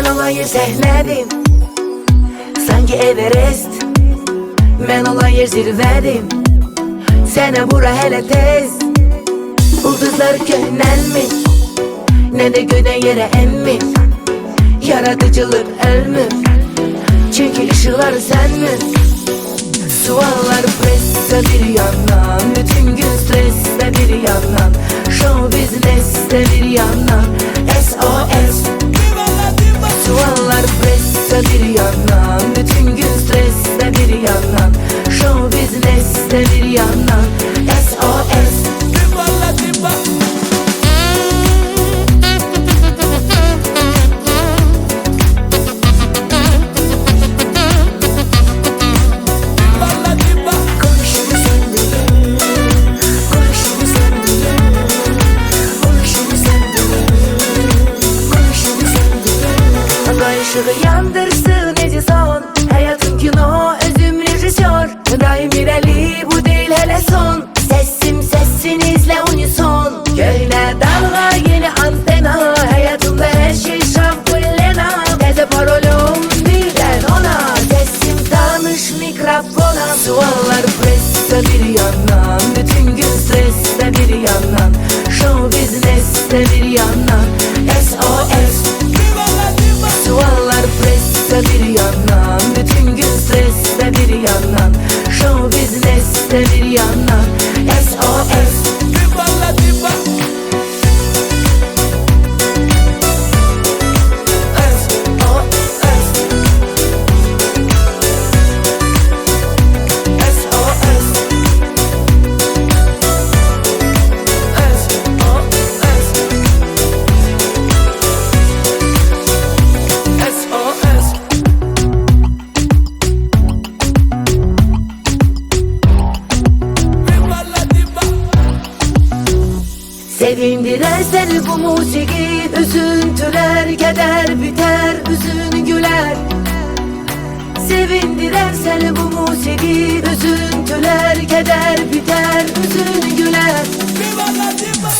olayı sehnedim Sanki Everest Ben olayı zirvedim. Sene bura hele tez. Ulduzlar köhnelmiş Ne de göden yere emmiş Yaratıcılık ölmüş Çünkü ışıklar senmiş Suallar presse bir yandan Bütün gün streste bir yandan Show business'te bir yandan ışığı yandırsın business'te Sevindirer seni bu musiki Üzüntüler keder biter Üzün güler. Sevindirer seni bu musiki Üzüntüler keder biter Üzün güler.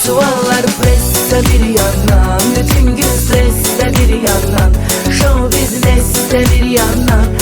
Suallar presse bir yandan Bütün gün streste bir yandan. Show business'te bir yandan